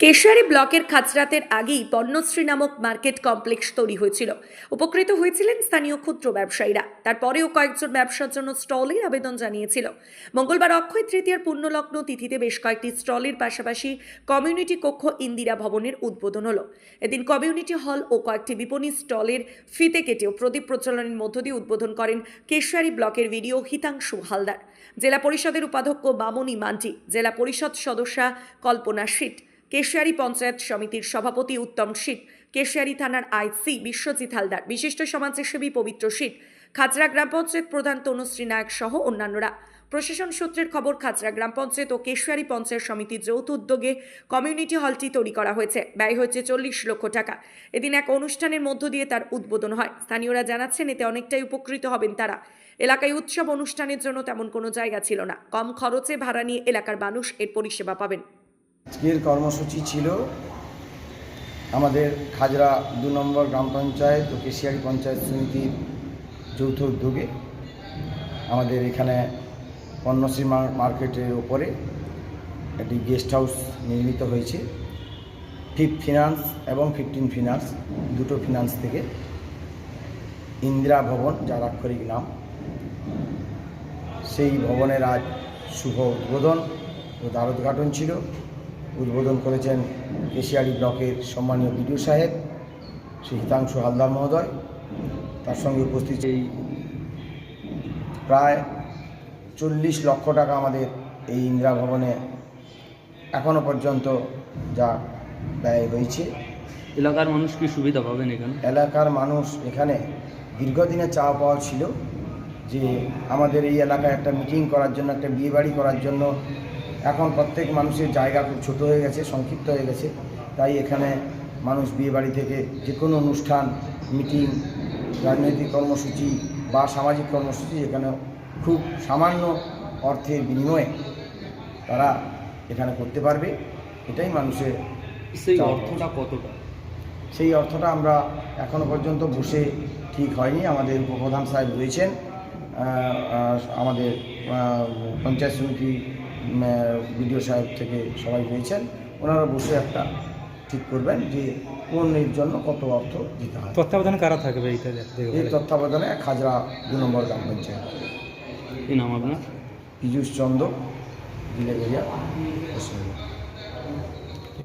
কেশিয়ারি ব্লকের খাজরাতের আগেই পণ্যশ্রী নামক মার্কেট কমপ্লেক্স তৈরি হয়েছিল। উপকৃত হয়েছিলেন স্থানীয় ক্ষুদ্র ব্যবসায়ীরা। তারপরেও কয়েকজন ব্যবসার জন্য স্টলের আবেদন জানিয়েছিল। মঙ্গলবার অক্ষয় তৃতীয়ার পুণ্যলগ্ন তিথিতে বেশ কয়েকটি স্টলের পাশাপাশি কমিউনিটি কক্ষ ইন্দিরা ভবনের উদ্বোধন হলো। এদিন কমিউনিটি হল ও কয়েকটি বিপণী স্টলের ফিতে কেটেও প্রদীপ প্রচলনের মধ্য দিয়ে উদ্বোধন করেন কেশিয়ারি ব্লকের ভিডিও হিতাংশু হালদার। জেলা পরিষদের উপাধ্যক্ষ মামনি মান্টি, জেলা পরিষদ সদস্যা কল্পনা শীত কেশিয়ারি পঞ্চায়েত সমিতির সভাপতি উত্তম শীত কেশিয়ারি থানার আইসি বিশ্বজিৎ হালদার, বিশিষ্ট সমাজসেবী পবিত্র শীত খাজরা গ্রাম পঞ্চায়েত প্রধান তনুশ্রী নায়ক সহ অন্যান্যরা। প্রশাসন সূত্রের খবর, খাজরা গ্রাম পঞ্চায়েত ও কেশিয়ারি পঞ্চায়েত সমিতির যৌথ উদ্যোগে কমিউনিটি হলটি তৈরি করা হয়েছে। ব্যয় হয়েছে চল্লিশ লক্ষ টাকা। এদিন এক অনুষ্ঠানের মধ্য দিয়ে তার উদ্বোধন হয়। স্থানীয়রা জানাচ্ছেন, এতে অনেকটাই উপকৃত হবেন তারা। এলাকায় উৎসব অনুষ্ঠানের জন্য তেমন কোনো জায়গা ছিল না। কম খরচে ভাড়া নিয়ে এলাকার মানুষ এর পরিষেবা পাবেন। আজকের কর্মসূচি ছিল আমাদের খাজরা দু নম্বর গ্রাম পঞ্চায়েত ও কেশিয়ারি পঞ্চায়েত সমিতির যৌথ উদ্যোগে আমাদের এখানে পণ্যশ্রী মার্কেটের ওপরে একটি গেস্ট হাউস নির্মিত হয়েছে। ফিফ ফিনান্স এবং ফিফটিন ফিনান্স, দুটো ফিনান্স থেকে। ইন্দিরা ভবন, যার আক্ষরিক নাম। সেই ভবনের আজ শুভ উদ্বোধন ও দ্বারোদ্ঘাটন ছিল। উদ্বোধন করেছেন কেশিয়ারি ব্লকের সম্মানীয় বিডিও সাহেব শ্রী হিতাংশু হালদার মহোদয়। তার সঙ্গে উপস্থিত এই প্রায় চল্লিশ লক্ষ টাকা আমাদের এই ইন্দিরা ভবনে এখনও পর্যন্ত যা ব্যয় হয়েছে এলাকার মানুষ কি সুবিধা পাবেন এখানে? এলাকার মানুষ এখানে দীর্ঘদিনের চাওয়া পাওয়া ছিল যে আমাদের এই এলাকায় একটা মিটিং করার জন্য একটা বিয়েবাড়ি করার জন্য এখন প্রত্যেক মানুষের জায়গা খুব ছোট হয়ে গেছে সংক্ষিপ্ত হয়ে গেছে। তাই এখানে মানুষ বিয়েবাড়ি থেকে যে কোনো অনুষ্ঠান মিটিং রাজনৈতিক কর্মসূচি বা সামাজিক কর্মসূচি এখানে খুব সামান্য অর্থের বিনিময়ে তারা এখানে করতে পারবে এটাই মানুষের সেই অর্থটা কতটা? সেই অর্থটা আমরা এখনও পর্যন্ত বসে ঠিক হয়নি। আমাদের উপপ্রধান সাহেব রয়েছেন আমাদের পঞ্চায়েত সমিতি বিডিও সাহেব থেকে সবাই রয়েছেন ওনারা বসে একটা ঠিক করবেন যে কোন এর জন্য কত অর্থ দিতে হয়। তত্ত্বাবধানে কারা থাকবে এই তত্ত্বাবধানে খাজরা দু নম্বর গ্রাম পঞ্চায়েত। কি নাম আপনার? পীযুষ চন্দ্র পশ্চিমবঙ্গ